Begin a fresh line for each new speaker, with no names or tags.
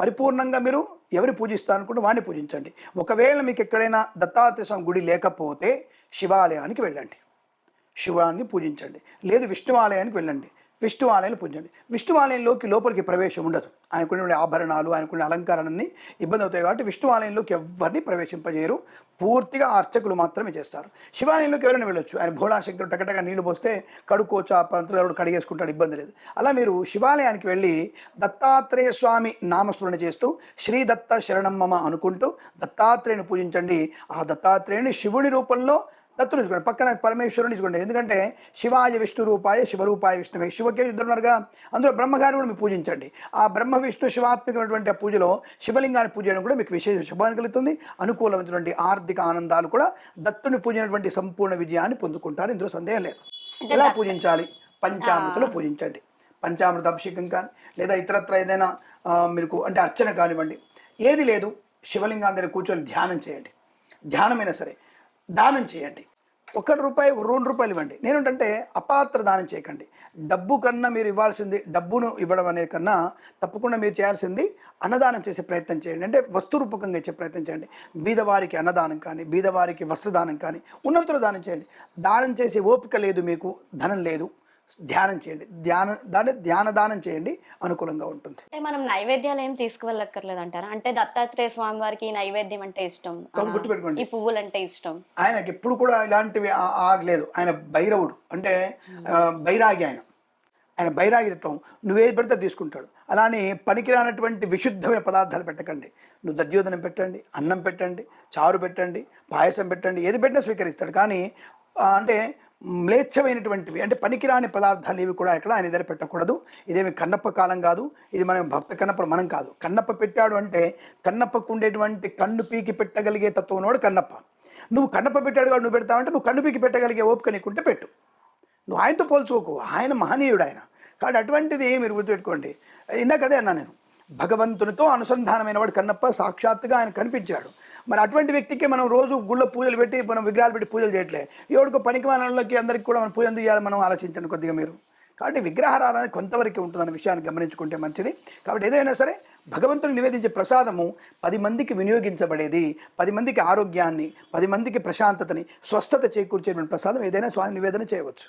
పరిపూర్ణంగా మీరు ఎవరిని పూజిస్తారనుకుంటే వాడిని పూజించండి. ఒకవేళ మీకు ఎక్కడైనా దత్తాత్రేయ స్వామి గుడి లేకపోతే శివాలయానికి వెళ్ళండి. శివాన్ని పూజించండి. లేదు విష్ణు ఆలయానికి వెళ్ళండి. విష్ణు ఆలయంలో పూజించండి విష్ణు ఆలయంలోకి లోపలికి ప్రవేశం ఉండదు. ఆయనకున్న ఆభరణాలు ఆయనకున్న అలంకారాలన్నీ ఇబ్బంది అవుతాయి కాబట్టి విష్ణు ఆలయంలోకి ఎవరిని ప్రవేశింపజేయరు. పూర్తిగా అర్చకులు మాత్రమే చేస్తారు. శివాలయంలోకి ఎవరైనా వెళ్ళొచ్చు. ఆయన భోళాశంకరు టకటక నీళ్ళు పోస్తే కడుక్కోవచ్చు ఆ పంతులు ఎవరు కడిగేసుకుంటాడు ఇబ్బంది లేదు. అలా మీరు శివాలయానికి వెళ్ళి దత్తాత్రేయ స్వామి నామస్మరణ చేస్తూ శ్రీ దత్త శరణమ్మమ అనుకుంటూ దత్తాత్రేయుని పూజించండి. ఆ దత్తాత్రేయుని శివుని రూపంలో దత్తుని చూసుకోండి పక్కన పరమేశ్వరుని చూసుకోండి ఎందుకంటే శివాయ విష్ణు రూపాయ శివరూపాయ విష్ణువే. శివకే ఇద్దరున్నారుగా అందులో బ్రహ్మగారిని కూడా మీరు పూజించండి. ఆ బ్రహ్మ విష్ణు శివాత్మకమైనటువంటి ఆ పూజలో శివలింగాన్ని పూజ చేయడం కూడా మీకు విశేష శుభాన్ని కలుగుతుంది. అనుకూలమైనటువంటి ఆర్థిక ఆనందాలు కూడా దత్తుని పూజినటువంటి సంపూర్ణ విజయాన్ని పొందుకుంటారు. ఇందులో సందేహం లేదు. ఎలా పూజించాలి? పంచామృతలో పూజించండి. పంచామృత అభిషేకం కానీ లేదా ఇతరత్ర ఏదైనా మీకు అంటే అర్చన కానివ్వండి. ఏది లేదు. శివలింగం దగ్గర కూర్చొని ధ్యానం చేయండి. ధ్యానమైనా సరే దానం చేయండి. ఒక రూపాయి రెండు రూపాయలు ఇవ్వండి. నేనేంటంటే అపాత్ర దానం చేయకండి. డబ్బు కన్నా మీరు ఇవ్వాల్సింది డబ్బును ఇవ్వడం అనే కన్నా తప్పకుండా మీరు చేయాల్సింది అన్నదానం చేసే ప్రయత్నం చేయండి. అంటే వస్తు రూపకంగా ఇచ్చే ప్రయత్నం చేయండి. బీదవారికి అన్నదానం కానీ బీదవారికి వస్త్రదానం కానీ ఉన్నంతలో దానం చేయండి. దానం చేసే ఓపిక లేదు మీకు ధనం లేదు. ధ్యానం చేయండి. ధ్యానం దాన్ని ధ్యాన దానం చేయండి. అనుకూలంగా ఉంటుంది.
అంటే మనం నైవేద్యాలు ఏం తీసుకువెళ్ళక్కర్లేదు అంటారా అంటే దత్తాత్రేయ స్వామి వారికి నైవేద్యం అంటే ఇష్టం.
గుర్తుపెట్టుకోండి.
ఈ పువ్వులు అంటే ఇష్టం.
ఆయనకి ఎప్పుడు కూడా ఇలాంటివి ఆగలేదు ఆయన భైరవుడు. అంటే ఆ, బైరాగి ఆయన. ఆయన బైరాగిత్వం నువ్వేది పెడితే తీసుకుంటాడు. అలానే పనికిరానటువంటి విశుద్ధమైన పదార్థాలు పెట్టకండి. నువ్వు దద్యోదనం పెట్టండి అన్నం పెట్టండి చారు పెట్టండి పాయసం పెట్టండి ఏది పెట్టినా స్వీకరిస్తాడు. కానీ అంటే మ్లేచ్ఛమైనటువంటివి. అంటే పనికిరాని పదార్థాలు ఇవి కూడా ఎక్కడ ఆయన దగ్గర పెట్టకూడదు. ఇదేమి కన్నప్ప కాలం కాదు. ఇది మనం భక్త కన్నప్ప మనం కాదు. కన్నప్ప పెట్టాడు అంటే కన్నప్పకు ఉండేటువంటి కన్ను పీకి పెట్టగలిగే తత్వంలోడు కన్నప్ప. నువ్వు కన్నప్ప పెట్టాడు కాబట్టి నువ్వు పెడతావంటే నువ్వు కన్ను పీకి పెట్టగలిగే ఓపిక నీకుంటే పెట్టు. నువ్వు ఆయనతో పోల్చుకోకు. ఆయన మహనీయుడు ఆయన. కాబట్టి అటువంటిది మీరు గుర్తుపెట్టుకోండి. ఇందాక అదే అన్నా నేను. భగవంతునితో అనుసంధానమైన వాడు కన్నప్ప సాక్షాత్తుగా ఆయన కనిపించాడు. మరి అటువంటి వ్యక్తికి మనం రోజు గుళ్ళ పూజలు పెట్టి మనం విగ్రహాలు పెట్టి పూజలు చేయట్లే. ఎవడికో పనికి వాళ్ళకి అందరికీ కూడా మనం పూజ ఎందుకు చేయాలి మనం ఆలోచించండి కొద్దిగా మీరు. కాబట్టి విగ్రహారాధన కొంతవరకు ఉంటుందన్న విషయాన్ని గమనించుకుంటే మంచిది. కాబట్టి ఏదైనా సరే భగవంతుని నివేదించే ప్రసాదము పది మందికి వినియోగించబడేది పది మందికి ఆరోగ్యాన్ని పది మందికి ప్రశాంతతని స్వస్థత చేకూర్చేటువంటి ప్రసాదం ఏదైనా స్వామి నివేదన చేయవచ్చు.